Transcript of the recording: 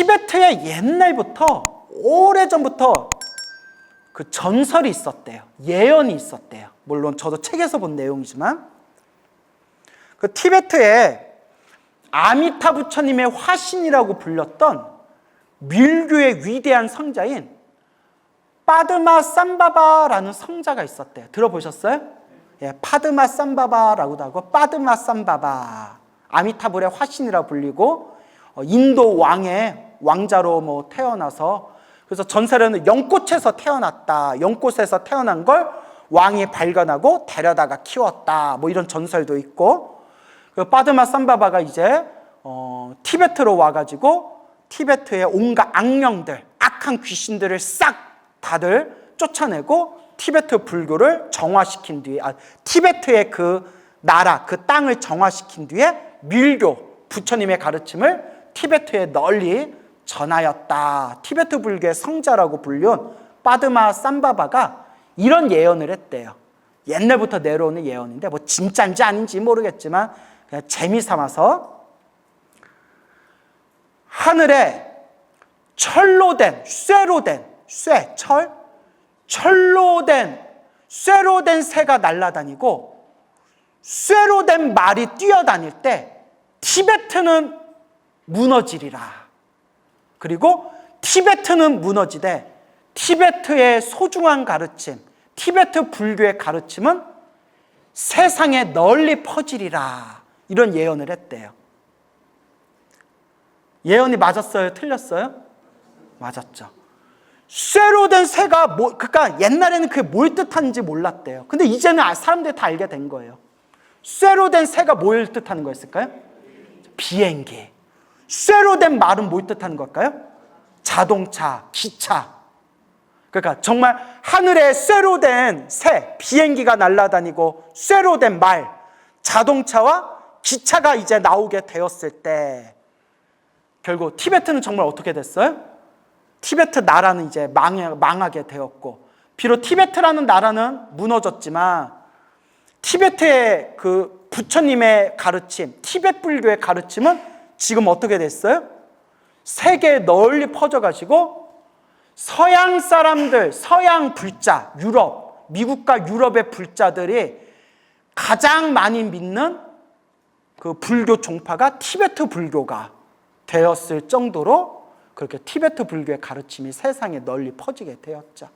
티베트에 옛날부터 오래전부터 그 전설이 있었대요. 예언이 있었대요. 물론 저도 책에서 본 내용이지만 그 티베트에 아미타 부처님의 화신이라고 불렸던 밀교의 위대한 성자인 파드마 삼바바라는 성자가 있었대요. 들어보셨어요? 예, 파드마 삼바바라고도 하고 파드마 삼바바 아미타불의 화신이라 불리고 어, 인도 왕의 왕자로 뭐 태어나서 그래서 전설에는 연꽃에서 태어났다. 연꽃에서 태어난 걸 왕이 발견하고 데려다가 키웠다. 뭐 이런 전설도 있고 그 파드마 삼바바가 이제 어, 티베트로 와가지고 티베트의 온갖 악령들, 악한 귀신들을 싹 다들 쫓아내고 티베트 불교를 정화시킨 뒤에 아, 티베트의 그 나라, 그 땅을 정화시킨 뒤에 밀교 부처님의 가르침을 티베트에 널리 전하였다. 티베트 불교의 성자라고 불린 파드마 삼바바가 이런 예언을 했대요. 옛날부터 내려오는 예언인데 뭐 진짜인지 아닌지 모르겠지만 그냥 재미 삼아서 하늘에 철로 된 쇠로 된 쇠, 철, 철로 된 쇠로 된 새가 날아다니고 쇠로 된 말이 뛰어다닐 때 티베트는 무너지리라. 그리고 티베트는 무너지되 티베트의 소중한 가르침, 티베트 불교의 가르침은 세상에 널리 퍼지리라. 이런 예언을 했대요. 예언이 맞았어요? 틀렸어요? 맞았죠. 쇠로 된 새가 뭐, 그러니까 옛날에는 그게 뭘 뜻하는지 몰랐대요. 근데 이제는 아- 사람들이 다 알게 된 거예요. 쇠로 된 새가 뭘 뜻하는 거였을까요? 비행기. 쇠로 된 말은 뭘 뜻하는 걸까요? 자동차, 기차. 그러니까 정말 하늘에 쇠로 된 새, 비행기가 날아다니고 쇠로 된 말, 자동차와 기차가 이제 나오게 되었을 때 결국 티베트는 정말 어떻게 됐어요? 티베트 나라는 이제 망해, 망하게 되었고 비록 티베트라는 나라는 무너졌지만 티베트의 그 부처님의 가르침, 티베트 불교의 가르침은 지금 어떻게 됐어요? 세계에 널리 퍼져가지고 서양 사람들, 서양 불자, 유럽, 미국과 유럽의 불자들이 가장 많이 믿는 그 불교 종파가 티베트 불교가 되었을 정도로 그렇게 티베트 불교의 가르침이 세상에 널리 퍼지게 되었죠.